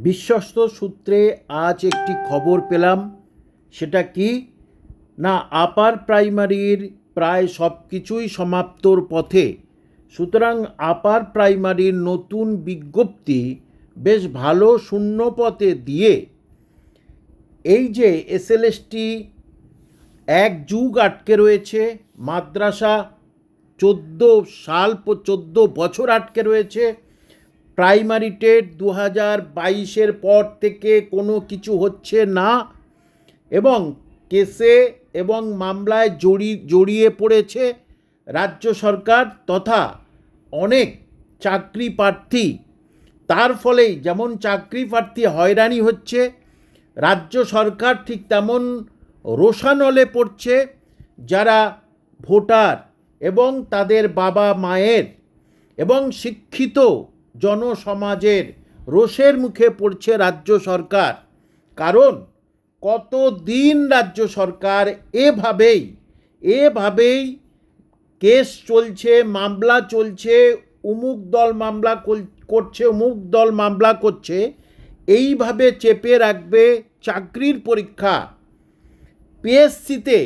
বিশ্বস্ত সূত্রে আজ একটি খবর পেলাম। সেটা কি? না, আপার প্রাইমারির প্রায় সব কিছুই সমাপ্তর পথে। সুতরাং আপার প্রাইমারির নতুন বিজ্ঞপ্তি বেশ ভালো শূন্যপথে দিয়ে এই যে এসএলএসটি এক যুগ আটকে রয়েছে, মাদ্রাসা চোদ্দ সাল চোদ্দ বছর আটকে রয়েছে প্রাইমারি টেট দু হাজার বাইশের পর থেকে কোনো কিছু হচ্ছে না এবং কেসে এবং মামলায় জড়ি, জড়িয়ে পড়েছে রাজ্য সরকার তথা অনেক চাকরি প্রার্থী। তার ফলেই যেমন চাকরি প্রার্থী হয়রানি হচ্ছে, রাজ্য সরকার ঠিক তেমন রোশানলে পড়ছে যারা ভোটার এবং তাদের বাবা মায়ের এবং শিক্ষিত জনসমাজের রোষের মুখে পড়ছে রাজ্য সরকার। কারণ কত দিন রাজ্য সরকার এভাবেই এভাবেই কেস চলছে, মামলা চলছে, উমুক দল মামলা করছে, উমুক দল মামলা করছে, এইভাবে চেপে রাখবে চাকরির পরীক্ষা। পিএসসিতে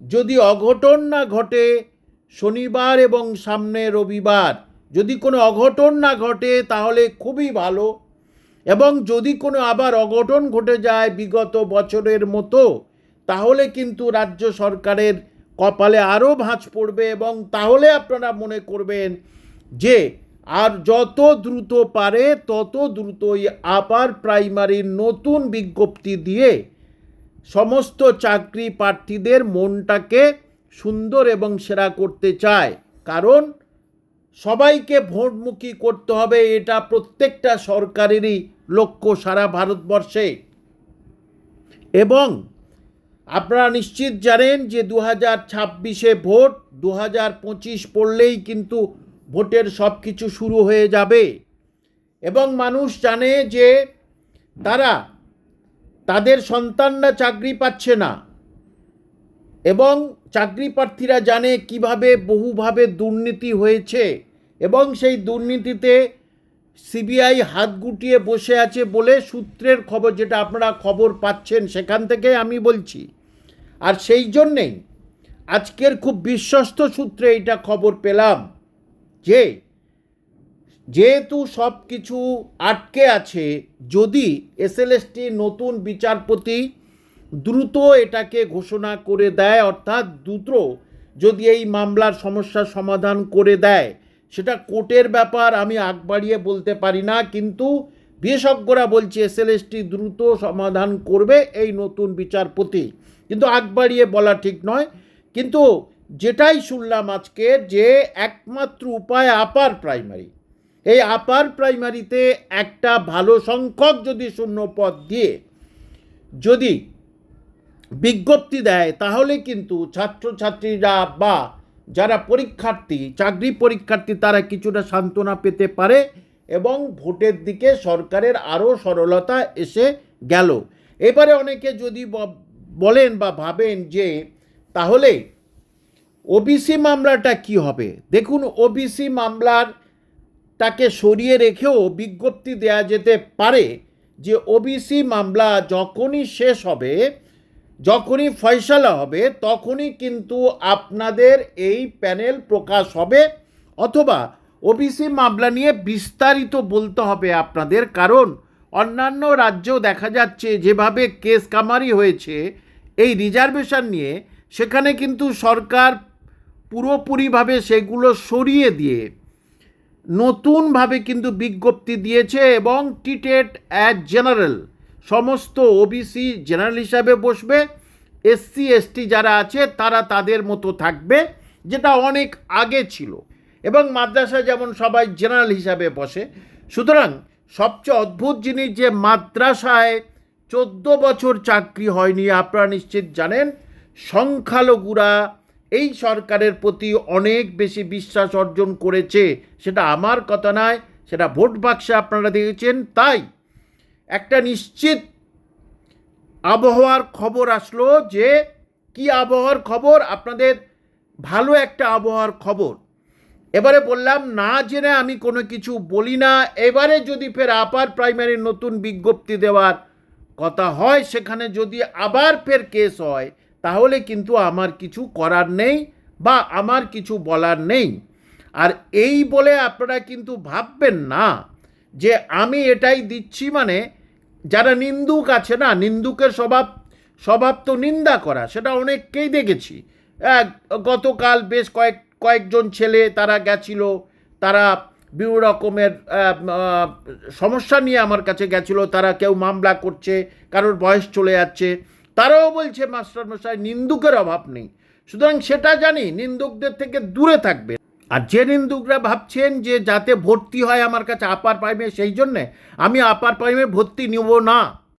যদি অঘটন না ঘটে, শনিবার এবং সামনে রবিবার যদি কোনো অঘটন না ঘটে, তাহলে খুবই ভালো। এবং যদি কোনো আবার অঘটন ঘটে যায় বিগত বছরের মতো, তাহলে কিন্তু রাজ্য সরকারের কপালে আরও ভাঁজ পড়বে এবং তাহলে আপনারা মনে করবেন যে, আর যত দ্রুত পারে, তত দ্রুতই আপার প্রাইমারির নতুন বিজ্ঞপ্তি দিয়ে সমস্ত চাকরি প্রার্থীদের মনটাকে সুন্দর এবং সেরা করতে চায়। কারণ সবাইকে ভোটমুখী করতে হবে, এটা প্রত্যেকটা সরকারেরই লক্ষ্য সারা ভারতবর্ষে। এবং আপনারা নিশ্চিত জানেন যে দু হাজার ছাব্বিশে ভোট দু হাজার পঁচিশ পড়লেই কিন্তু ভোটের সব কিছু শুরু হয়ে যাবে। এবং মানুষ জানে যে তারা তাদের সন্তানরা চাকরি পাচ্ছে না। এবং চাকরি প্রার্থীরা জানে কীভাবে বহুভাবে দুর্নীতি হয়েছে। এবং সেই দুর্নীতিতে সিবিআই হাত গুটিয়ে বসে আছে বলে সূত্রের খবর, যেটা আপনারা খবর পাচ্ছেন সেখান থেকে আমি বলছি। আর সেই জন্যেই আজকের খুব বিশ্বস্ত সূত্রে এটা খবর পেলাম যে, যেহেতু সব কিছু আটকে আছে, যদি এসএলএসটি নতুন বিচারপতি দ্রুত এটাকে ঘোষণা করে দেয়, অর্থাৎ দ্রুত যদি এই মামলার সমস্যার সমাধান করে দেয় সেটা কোর্টের ব্যাপার, আমি আগ বাড়িয়ে বলতে পারি না, কিন্তু বিশেষজ্ঞরা বলছে এসএলএসটি দ্রুত সমাধান করবে এই নতুন বিচারপতি। কিন্তু আগ বাড়িয়ে বলা ঠিক নয়। কিন্তু যেটাই শুনলাম আজকে যে একমাত্র উপায় আপার প্রাইমারি। এই আপার প্রাইমারিতে একটা ভালো সংখ্যক যদি শূন্য পদ দিয়ে যদি বিজ্ঞপ্তি দেয়, তাহলে কিন্তু ছাত্রছাত্রীরা বা যারা পরীক্ষার্থী, চাকরি পরীক্ষার্থী, তারা কিছুটা সান্ত্বনা পেতে পারে এবং ভোটের দিকে সরকারের আরও সরলতা এসে গেল। এবারে অনেকে যদি বলেন বা ভাবেন যে, তাহলে ওবিসি মামলাটা কি হবে? দেখুন, ওবিসি মামলার তাকে সরিয়ে রেখেও বিজ্ঞপ্তি দেয়া যেতে পারে যে, ওবিসি মামলা যখনই শেষ হবে যখনই ফয়সালা হবে, তখনই কিন্তু আপনাদের এই প্যানেল প্রকাশ হবে অথবা ওবিসি মামলা নিয়ে বিস্তারিত বলতে হবে আপনাদের। কারণ অন্যান্য রাজ্যেও দেখা যাচ্ছে যেভাবে কেস কামারি হয়েছে, এই রিজার্ভেশন নিয়ে, সেখানে কিন্তু সরকার পুরোপুরিভাবে সেগুলো সরিয়ে দিয়ে নতুনভাবে কিন্তু বিজ্ঞপ্তি দিয়েছে এবং টিটেট অ্যাজ জেনারেল সমস্ত ওবিসি জেনারেল হিসাবে বসবে এসসি এসটি যারা আছে, তারা তাদের মতো থাকবে, যেটা অনেক আগে ছিল। এবং মাদ্রাসা যেমন সবাই জেনারেল হিসাবে বসে, সুতরাং সবচেয়ে অদ্ভুত জিনিস যে মাদ্রাসায় চোদ্দ বছর চাকরি হয়নি, আপনারা নিশ্চিত জানেন, সংখ্যালঘুরা এই সরকারের প্রতি অনেক বেশি বিশ্বাস অর্জন করেছে। সেটা আমার কথা নয়, সেটা ভোট বাক্সে আপনারা দেখেছেন, তাই একটা নিশ্চিত আবহাওয়ার খবর আসলো যে কি আবহাওয়ার খবর? আপনাদের ভালো একটা আবহাওয়ার খবর। এবারে বললাম, না জেনে আমি কোনো কিছু বলি না। এবারে যদি ফের আপার প্রাইমারির নতুন বিজ্ঞপ্তি দেওয়ার কথা হয়, সেখানে যদি আবার ফের কেস হয়, তাহলে কিন্তু আমার কিছু করার নেই বা আমার কিছু বলার নেই। আর এই বলে আপনারা কিন্তু ভাববেন না যে আমি এটাই দিচ্ছি মানে যারা নিন্দুক আছে না, নিন্দুকের স্বভাব স্বভাব তো নিন্দা করা, সেটা অনেককেই দেখেছি। গতকাল বেশ কয়েক, কয়েকজন ছেলে তারা গেছিল, তারা বিভিন্ন রকমের সমস্যা নিয়ে আমার কাছে গেছিল, তারা কেউ মামলা করছে, কারোর বয়স চলে যাচ্ছে, তারাও বলছে, মাস্টারমশাই, নিন্দুকের অভাব নেই। সুতরাং সেটা জানি, নিন্দুকদের থেকে দূরে থাকবে। আর যে নিন্দুকরা ভাবছেন যে যাতে ভর্তি হয় আমার কাছে আপার প্রাইমে সেই জন্যে আমি আপার প্রাইমে ভর্তি নেব না।